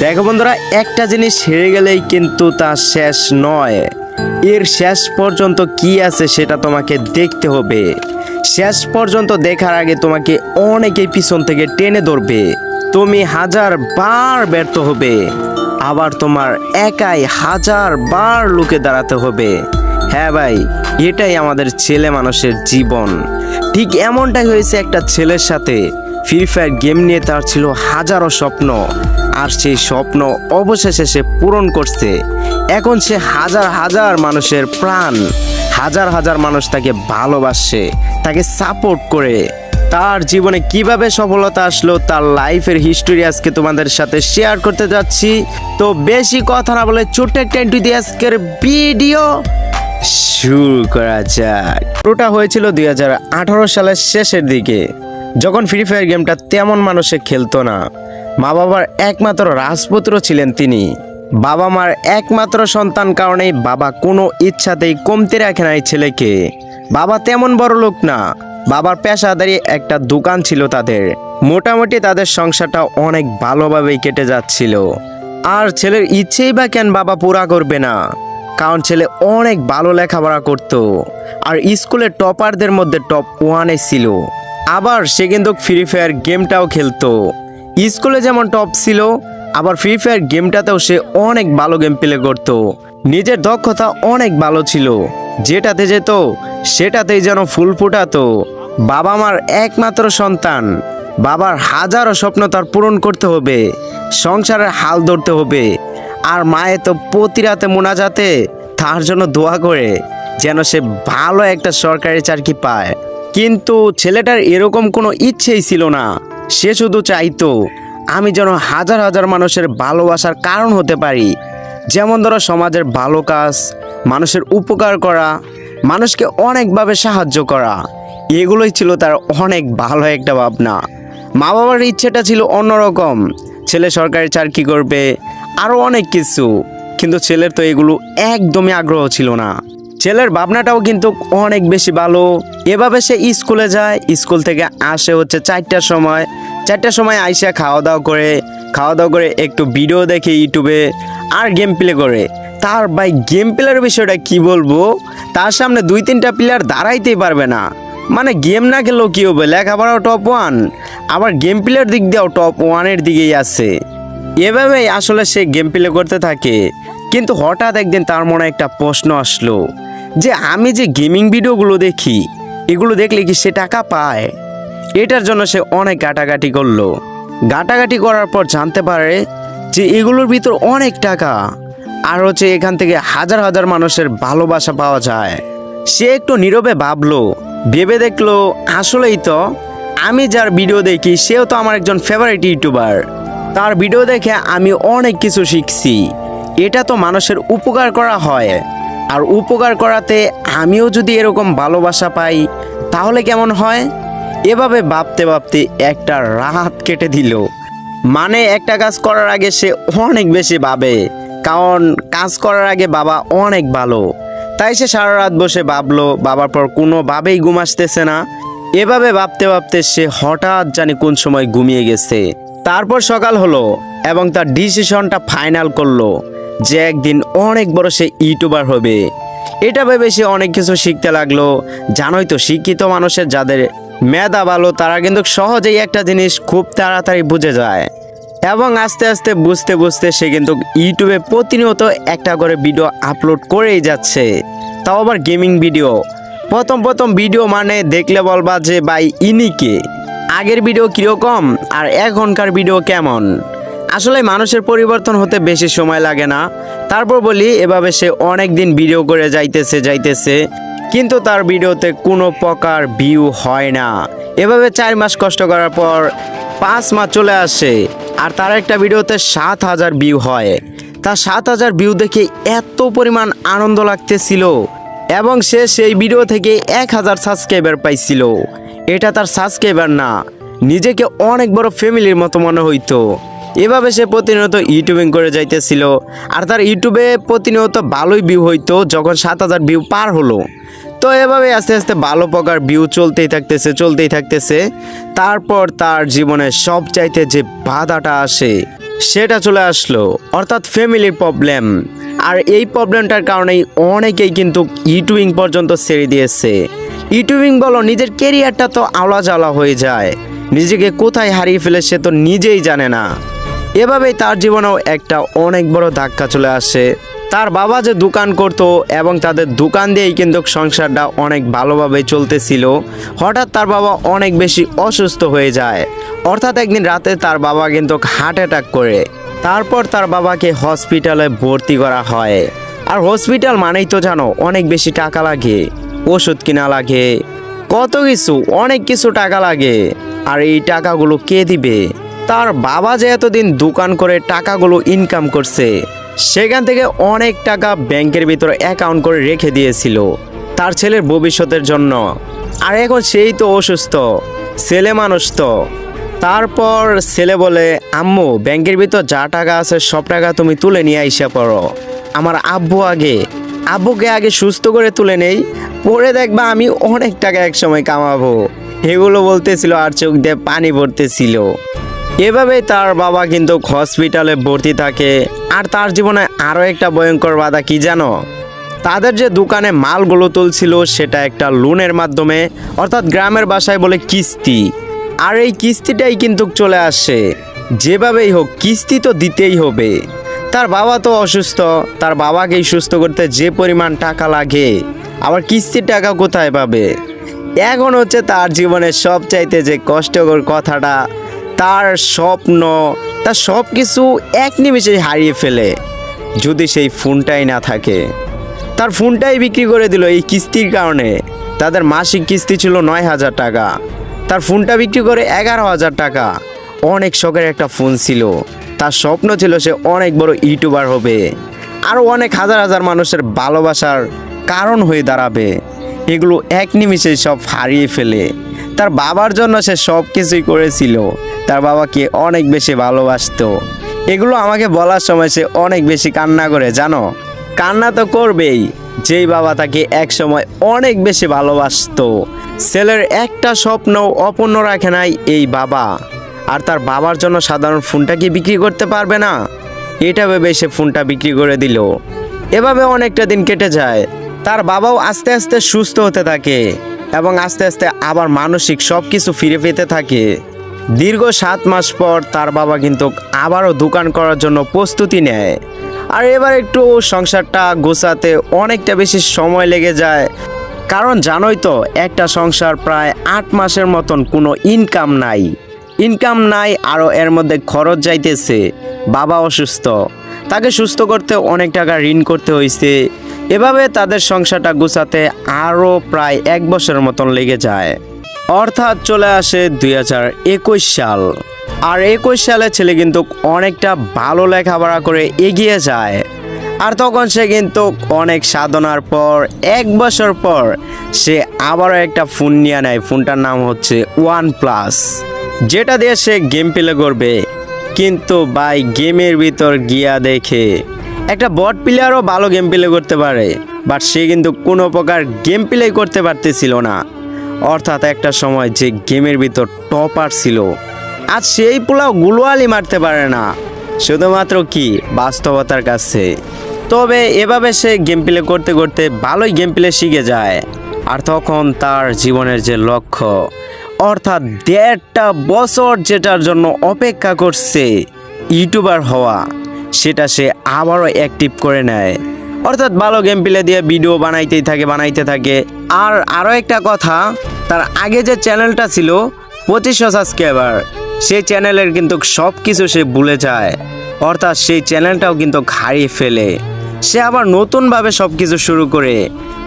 দেখো বন্ধুরা, একটা জিনিস হেরে গেলেই কিন্তু তা শেষ নয়। এর শেষ পর্যন্ত কি আছে সেটা তোমাকে দেখতে হবে। শেষ পর্যন্ত দেখার আগে তোমাকে অনেকেই পিছন থেকে টেনে ধরবে। তুমি হাজার বার ব্যর্থ হবে। আবার তোমার একাই হাজার বার লুকে দাঁড়াতে হবে। হ্যাঁ ভাই, এটাই আমাদের ছেলে মানুষের জীবন। ঠিক এমনটাই হয়েছে একটা ছেলের সাথে। ফ্রি ফায়ার গেম নিয়ে তার ছিল হাজারো স্বপ্ন। আর সেই স্বপ্ন অবশেষে সে পূরণ করছে। এখন সে হাজার হাজার মানুষের প্রাণ, হাজার হাজার মানুষ তাকে ভালোবাসে, তাকে সাপোর্ট করে। তার জীবনে কীভাবে সফলতা আসলো, তার লাইফের হিস্টোরি আজকে তোমাদের সাথে শেয়ার করতে যাচ্ছি। তো বেশি কথা না বলে ছোট্ট একটা ইন্টু দিয়ে আজকের ভিডিও শুরু করা যাক। পুরোটা হয়েছিল দুই হাজার আঠারো সালের শেষের দিকে, যখন ফ্রি ফায়ার গেমটা তেমন মানুষে খেলতো না। মা বাবার একমাত্র রাজপুত্র ছিলেন তিনি। বাবা মার একমাত্র সন্তান কারণেই বাবা কোনো ইচ্ছাতেই কমতে রাখে না এই ছেলেকে। বাবা তেমন বড় লোক না, বাবার পেশাদারি একটা দোকান ছিল তাদের। মোটামুটি তাদের সংসারটা অনেক ভালোভাবেই কেটে যাচ্ছিল। আর ছেলের ইচ্ছেই বা কেন বাবা পুরা করবে না, কারণ ছেলে অনেক ভালো লেখাপড়া করত। আর স্কুলের টপারদের মধ্যে টপ ওয়ানে ছিল। আবার সে কিন্তু ফ্রি ফায়ার গেমটাও খেলতো। স্কুলে যেমন টপ ছিল, আবার ফ্রি ফায়ার গেমটাতেও সে অনেক ভালো গেম প্লে করত। নিজের দক্ষতা অনেক ভালো ছিল। যেটাতে যেত, সেটাতেই যেন ফুল ফুটাতো। বাবা মার একমাত্র সন্তান। বাবার হাজারো স্বপ্ন তার পূরণ করতে হবে, সংসারের হাল ধরতে হবে। আর মায়ে তো প্রতি রাতে মোনাজাতে তার জন্য দোয়া করে, যেন সে ভালো একটা সরকারি চাকরি পায়। কিন্তু ছেলেটার এরকম কোনো ইচ্ছেই ছিল না। সে শুধু চাইতো আমি যেন হাজার হাজার মানুষের ভালোবাসার কারণ হতে পারি। যেমন ধরো সমাজের ভালো কাজ, মানুষের উপকার করা, মানুষকে অনেকভাবে সাহায্য করা। এগুলোই ছিল তার অনেক ভালো একটা ভাবনা। মা বাবার ইচ্ছেটা ছিল অন্যরকম। ছেলে সরকারি চাকরি করবে আরও অনেক কিছু। কিন্তু ছেলের তো এগুলো একদমই আগ্রহ ছিল না। ছেলের ভাবনাটাও কিন্তু অনেক বেশি ভালো। এভাবে সে স্কুলে যায়, স্কুল থেকে আসে হচ্ছে চারটার সময়। চারটার সময় আইসা খাওয়া দাওয়া করে খাওয়া দাওয়া করে একটু ভিডিও দেখে ইউটিউবে আর গেম প্লে করে। তার ভাই গেম প্লের বিষয়টা কি বলব? তার সামনে দুই, তিনটা প্লেয়ার দাঁড়াইতেই পারবে না। মানে গেম না খেলেও কী হবে? লেখাপড়াও টপ ওয়ান আবার গেম প্লের দিক দিয়েও টপ ওয়ানের দিকেই আছে। এভাবেই আসলে সে গেম প্লে করতে থাকে। কিন্তু হঠাৎ একদিন তার মনে একটা প্রশ্ন আসলো। যে আমি যে গেমিং ভিডিওগুলো দেখি, এগুলো দেখলে কি সে টাকা পায়? এটার জন্য সে অনেক গাটাগাটি করল। গাটাগাটি করার পর জানতে পারে যে এগুলোর ভিতর অনেক টাকা। আর হচ্ছে এখান থেকে হাজার হাজার মানুষের ভালোবাসা পাওয়া যায়। সে একটু নীরবে ভাবলো, ভেবে দেখল, আসলেই তো, আমি যার ভিডিও দেখি, সেও তো আমার একজন ফেভারিট ইউটিউবার তার ভিডিও দেখে আমি অনেক কিছু শিখছি। এটা তো মানুষের উপকার করা হয়। আর উপকার করাতে আমিও যদি এরকম ভালোবাসা পাই, তাহলে কেমন হয়? এভাবে ভাবতে ভাবতে একটা রাত কেটে দিল। মানে একটা কাজ করার আগে সে অনেক বেশি ভাবে, কারণ কাজ করার আগে বাবা অনেক ভালো। তাই সে সারা রাত বসে ভাবলো, বাবার পর কোনোভাবেই ঘুম আসতেছে না। এভাবে ভাবতে ভাবতে সে হঠাৎ জানি কোন সময় ঘুমিয়ে গেছে। তারপর সকাল হলো এবং তার ডিসিশনটা ফাইনাল করল। যে একদিন অনেক বড় সে ইউটিউবার হবে। এটা ভেবে সে অনেক কিছু শিখতে লাগল। জানোই তো, শিক্ষিত মানুষের যাদের মেধা ভালো, তারা কিন্তু সহজেই একটা জিনিস খুব তাড়াতাড়ি বুঝে যায়। এবং আস্তে আস্তে বুঝতে বুঝতে সে কিন্তু ইউটিউবে প্রতিনিয়ত একটা করে ভিডিও আপলোড করেই যাচ্ছে। তাও আবার গেমিং ভিডিও। প্রথম প্রথম ভিডিও মানে দেখলে বলবা যে, ভাই ইনিকে আগের ভিডিও কীরকম? আর এখনকার ভিডিও কেমন? আসলে মানুষের পরিবর্তন হতে বেশি সময় লাগে না। তারপর বলি, এভাবে সে অনেক দিন ভিডিও করে যাইতেছে যাইতেছে, কিন্তু তার ভিডিওতে কোনো প্রকার ভিউ হয় না। এভাবে চার মাস কষ্ট করার পর পাঁচ মাস চলে আসে, আর তার একটা ভিডিওতে সাত হাজার ভিউ হয়। তার সাত হাজার ভিউ দেখে এত পরিমাণ আনন্দ লাগতেছিল, এবং সে সেই ভিডিও থেকে এক হাজার সাবস্ক্রাইবার পাইছিল। এটা তার সাবস্ক্রাইবার না, নিজেকে অনেক বড় ফ্যামিলির মতো মনে হইতো। এভাবে সে প্রতিনিয়ত ইউটিউবিং করে যাইতেছিল। আর তার ইউটিউবে প্রতিনিয়ত ভালোই ভিউ হইতো যখন সাত হাজার ভিউ পার হলো। তো এভাবে আস্তে আস্তে ভালো প্রকার ভিউ চলতেই থাকতেছে চলতেই থাকতেছে। তারপর তার জীবনে সব চাইতে যে বাধাটা আসে, সেটা চলে আসলো, অর্থাৎ ফ্যামিলির প্রবলেম আর এই প্রবলেমটার কারণেই অনেকেই কিন্তু ইউটিউবিং পর্যন্ত ছেড়ে দিয়েছে। ইউটিউবিং বলো, নিজের কেরিয়ারটা তো আওলা জ্বালা হয়ে যায়। নিজেকে কোথায় হারিয়ে ফেলে সে তো নিজেই জানে না। এভাবেই তার জীবনেও একটা অনেক বড় ধাক্কা চলে আসে। তার বাবা যে দোকান করতো এবং তাদের দোকান দিয়েই কিন্তু সংসারটা অনেক ভালোভাবে চলতেছিল। হঠাৎ তার বাবা অনেক বেশি অসুস্থ হয়ে যায়। অর্থাৎ একদিন রাতে তার বাবা কিন্তু হার্ট অ্যাটাক করে। তারপর তার বাবাকে হসপিটালে ভর্তি করা হয়। আর হসপিটাল মানেই তো জানো, অনেক বেশি টাকা লাগে, ওষুধ কিনা লাগে, কত কিছু, অনেক কিছু টাকা লাগে। আর এই টাকাগুলো কে দিবে? তার বাবা যে এতদিন দোকান করে টাকাগুলো ইনকাম করছে, সেখান থেকে অনেক টাকা ব্যাংকের ভিতরে অ্যাকাউন্ট করে রেখে দিয়েছিল তার ছেলের ভবিষ্যতের জন্য। আর এখন সেই তো অসুস্থ, ছেলে মানুষ তো। তারপর ছেলে বলে, আম্মু, ব্যাংকের ভিতর যা টাকা আছে সব টাকা তুমি তুলে নিয়ে আইসা পড়ো। আমার আব্বু আগে, আব্বুকে আগে সুস্থ করে তুলে নেই, পরে দেখবা আমি অনেক টাকা একসময় কামাবো। এগুলো বলতেছিল আর চোখ দিয়ে পানি পড়তেছিল। এভাবে তার বাবা কিন্তু হসপিটালে ভর্তি থাকে। আর তার জীবনে আরও একটা ভয়ঙ্কর বাধা কি জানো? তাদের যে দোকানে মালগুলো তুলছিল সেটা একটা লোনের মাধ্যমে, অর্থাৎ গ্রামের বাসায় বলে কিস্তি। আর এই কিস্তিটাই কিন্তু চলে আসে। যেভাবেই হোক, কিস্তি তো দিতেই হবে। তার বাবা তো অসুস্থ, তার বাবাকেই সুস্থ করতে যে পরিমাণ টাকা লাগে। আবার কিস্তির টাকা কোথায় পাবে? এখন হচ্ছে তার জীবনের সবচাইতে যে কষ্টকর কথাটা তার স্বপ্ন, তার সব কিছু এক নিমেষেই হারিয়ে ফেলে। যদি সেই ফোনটাই না থাকে, তার ফোনটাই বিক্রি করে দিল এই কিস্তির কারণে। তাদের মাসিক কিস্তি ছিল নয় হাজার টাকা, তার ফোনটা বিক্রি করে এগারো হাজার টাকা। অনেক শখের একটা ফোন ছিল, তার স্বপ্ন ছিল সে অনেক বড় ইউটিউবার হবে। আরও অনেক হাজার হাজার মানুষের ভালোবাসার কারণ হয়ে দাঁড়াবে। এগুলো এক নিমিষে সব হারিয়ে ফেলে। তার বাবার জন্য সে সব কিছুই করেছিল। তার বাবাকে অনেক বেশি ভালোবাসতো। এগুলো আমাকে বলার সময় সে অনেক বেশি কান্না করে, জানো? কান্না তো করবেই। যেই বাবা তাকে এক সময় অনেক বেশি ভালোবাসতো। ছেলের একটা স্বপ্ন অপূর্ণ রাখে নাই এই বাবা। আর তার বাবার জন্য সাধারণ ফোনটা কি বিক্রি করতে পারবে না? এটা ভেবে সে ফোনটা বিক্রি করে দিল। এভাবে অনেকটা দিন কেটে যায়। তার বাবাও আস্তে আস্তে সুস্থ হতে থাকে এবং আস্তে আস্তে আবার মানসিক সব কিছু ফিরে পেতে থাকে। দীর্ঘ সাত মাস পর তার বাবা কিন্তু আবারও দোকান করার জন্য প্রস্তুতি নেয়। আর এবার একটু সংসারটা গোছাতে অনেকটা বেশি সময় লেগে যায়। কারণ জানোই তো, একটা সংসার প্রায় আট মাসের মতন কোনো ইনকাম নাই। ইনকাম নাই, আরও এর মধ্যে খরচ যাইতেছে। বাবা অসুস্থ। তাকে সুস্থ করতে অনেক টাকা ঋণ করতে হয়েছে এভাবে তাদের সংসারটা গুছাতে আরও প্রায় এক বছরের মতন লেগে যায়। অর্থাৎ চলে আসে দুই হাজার একুশ সাল। আর একুশ সালে ছেলে কিন্তু অনেকটা ভালো লেখাপড়া করে এগিয়ে যায়। আর তখন সে কিন্তু অনেক সাধনার পর, এক বছর পর সে আবারও একটা ফোন নিয়ে নেয়। ফোনটার নাম হচ্ছে ওয়ান প্লাস যেটা দিয়ে সে গেম প্লে করবে। কিন্তু বাই গেমের ভিতর গিয়া দেখে একটা বট প্লেয়ারও ভালো গেম প্লে করতে পারে বাট সে কিন্তু কোনো প্রকার গেম প্লে করতে পারতেছিল না। অর্থাৎ একটা সময় যে গেমের ভিতর টপার ছিল। আজ সেই পোলাও গুলোয়ালি মারতে পারে না। শুধুমাত্র কি? বাস্তবতার কাছে। তবে এভাবে সে গেম প্লে করতে করতে ভালোই গেম প্লে শিখে যায়। আর তখন তার জীবনের যে লক্ষ্য, অর্থাৎ দেড়টা বছর যেটার জন্য অপেক্ষা করছে, ইউটিউবার হওয়া। সেটা সে আবারও অ্যাক্টিভ করে নেয়। অর্থাৎ ভালো গেম প্লে দিয়ে ভিডিও বানাইতেই থাকে, বানাইতে থাকে। আর আরও একটা কথা, তার আগে যে চ্যানেলটা ছিল পঁচিশশো সাবস্ক্রাইবার সেই চ্যানেলের কিন্তু সব কিছু সে ভুলে যায়। অর্থাৎ সেই চ্যানেলটাও কিন্তু হারিয়ে ফেলে। সে আবার নতুনভাবে সব কিছু শুরু করে।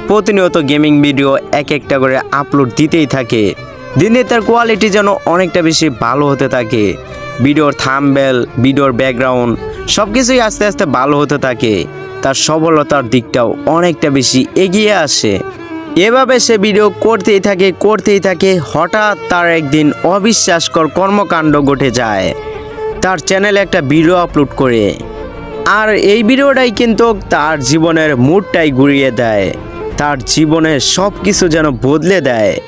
প্রতিনিয়ত গেমিং ভিডিও এক একটা করে আপলোড দিতেই থাকে। দিনে তার কোয়ালিটি যেন অনেকটা বেশি ভালো হতে থাকে। ভিডিওর থামবেল ভিডিওর ব্যাকগ্রাউন্ড সব কিছুই আস্তে আস্তে ভালো হতে থাকে। তার সবলতার দিকটাও অনেকটা বেশি এগিয়ে আসে। এভাবে সে ভিডিও করতেই থাকে করতেই থাকে, হঠাৎ তার একদিন অবিশ্বাসকর কর্মকাণ্ড ঘটে যায়। তার চ্যানেলে একটা ভিডিও আপলোড করে। আর এই ভিডিওটাই কিন্তু তার জীবনের মুডটাই ঘুরিয়ে দেয়। তার জীবনের সব কিছু যেন বদলে দেয়।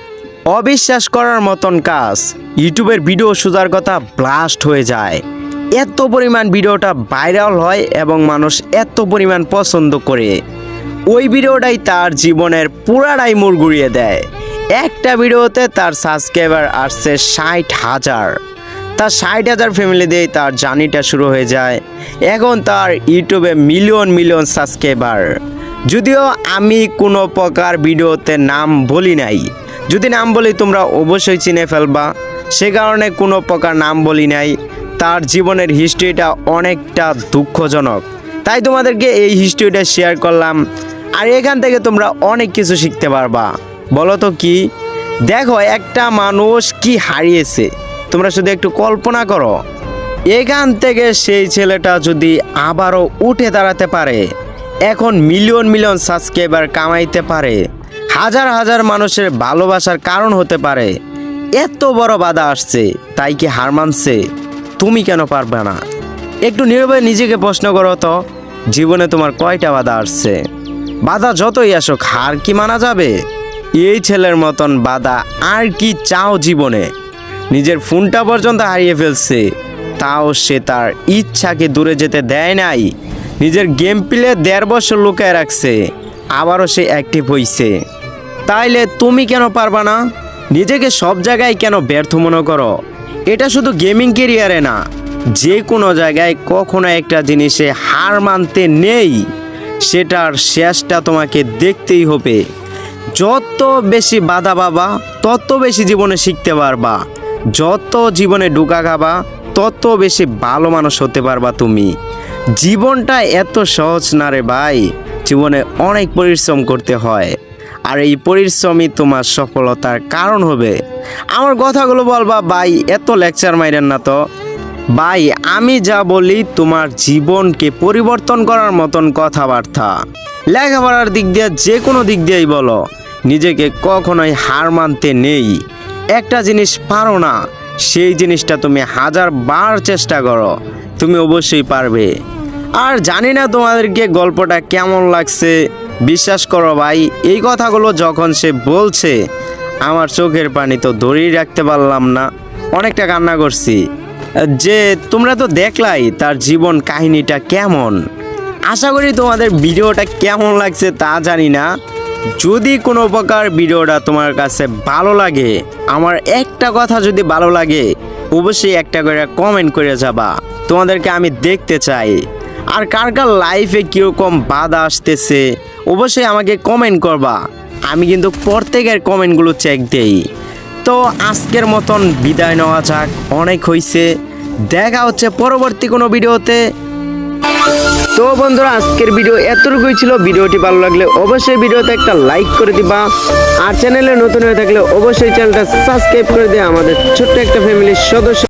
অবিশ্বাস করার মতন কাজ। ইউটিউবের ভিডিও সোজার কথা ব্লাস্ট হয়ে যায়। এত পরিমাণ ভিডিওটা ভাইরাল হয় এবং মানুষ এত পরিমাণ পছন্দ করে। ওই ভিডিওটাই তার জীবনের পুরাটাই মোড় ঘুরিয়ে দেয়। একটা ভিডিওতে তার সাবস্ক্রাইবার আসছে ষাট হাজার। তার ষাট হাজার ফ্যামিলি দিয়ে তার জার্নিটা শুরু হয়ে যায়। এখন তার ইউটিউবে মিলিয়ন মিলিয়ন সাবস্ক্রাইবার যদিও আমি কোনো প্রকার ভিডিওতে নাম বলি নাই। যদি নাম বলি তোমরা অবশ্যই চিনে ফেলবা। সে কারণে কোনো প্রকার নাম বলি নাই। তার জীবনের হিস্ট্রিটা অনেকটা দুঃখজনক। তাই তোমাদেরকে এই হিস্ট্রিটা শেয়ার করলাম। আর এখান থেকে তোমরা অনেক কিছু শিখতে পারবা। বলো তো কি? দেখো, একটা মানুষ কি হারিয়েছে? তোমরা শুধু একটু কল্পনা করো। এখান থেকে সেই ছেলেটা যদি আবারও উঠে দাঁড়াতে পারে, এখন মিলিয়ন মিলিয়ন সাবস্ক্রাইবার কামাইতে পারে, হাজার হাজার মানুষের ভালোবাসার কারণ হতে পারে, এত বড় বাধা আসছে, তাই কি হার মানছে? তুমি কেন পারবে না? একটু নীরবে নিজেকে প্রশ্ন করো তো। জীবনে তোমার কয়টা বাধা আসছে? বাধা যতই আসুক, হার কি মানা যাবে? এই ছেলের মতন বাধা আর কি চাও জীবনে? নিজের ফোনটা পর্যন্ত হারিয়ে ফেলছে। তাও সে তার ইচ্ছাকে দূরে যেতে দেয় নাই। নিজের গেম প্লে দেড় বছর লুকায় রাখছে। আবারও সে অ্যাক্টিভ হইছে। তাইলে তুমি কেন পারবা না? নিজেকে সব জায়গায় কেন ব্যর্থ মনে করো? এটা শুধু গেমিং কেরিয়ারে না, যে কোনো জায়গায় কখনো একটা জিনিসে হার মানতে নেই, সেটার শেষটা তোমাকে দেখতেই হবে। যত বেশি বাধা পাবা, তত বেশি জীবনে শিখতে পারবা। যত জীবনে ঢুকা খাবা, তত বেশি ভালো মানুষ হতে পারবা তুমি। জীবনটা এত সহজ না রে ভাই, জীবনে অনেক পরিশ্রম করতে হয়। আর এই পরিশ্রমই তোমার সফলতার কারণ হবে। আমার কথাগুলো বলবা ভাই, এত লেকচার মাইরেন না তো। ভাই, আমি যা বলি তোমার জীবনকে পরিবর্তন করার মতন কথাবার্তা। লেখাপড়ার দিক দিয়ে যে কোনো দিক দিয়েই বলো, নিজেকে কখনোই হার মানতে নেই। একটা জিনিস পারো না, সেই জিনিসটা তুমি হাজার বার চেষ্টা করো, তুমি অবশ্যই পারবে। আর জানি না তোমাদেরকে গল্পটা কেমন লাগছে, বিশ্বাস করো ভাই, এই কথাগুলো যখন সে বলছে আমার চোখের পানি তো ধরেই রাখতে পারলাম না। অনেকটা কান্না করছি। যে তোমরা তো দেখলাই তার জীবন কাহিনীটা কেমন। আশা করি তোমাদের ভিডিওটা কেমন লাগছে তা জানি না। যদি কোনো প্রকার ভিডিওটা তোমার কাছে ভালো লাগে, আমার একটা কথা যদি ভালো লাগে, অবশ্যই একটা করে কমেন্ট করে যাবা। তোমাদেরকে আমি দেখতে চাই। আর কার কার লাইফে কীরকম বাধা আসতেছে, অবশ্যই আমাকে কমেন্ট করবা। আমি কিন্তু প্রত্যেকের কমেন্টগুলো চেক দেই। তো আজকের মতন বিদায় নেওয়া যাক, অনেক হইছে। দেখা হচ্ছে পরবর্তী কোনো ভিডিওতে। তো বন্ধুরা, আজকের ভিডিও এতটুকুই ছিল। ভিডিওটি ভালো লাগলে অবশ্যই ভিডিওতে একটা লাইক করে দিবা। আর চ্যানেলে নতুন হয়ে থাকলে অবশ্যই চ্যানেলটা সাবস্ক্রাইব করে দিয়ে আমাদের ছোট্ট একটা ফ্যামিলির সদস্য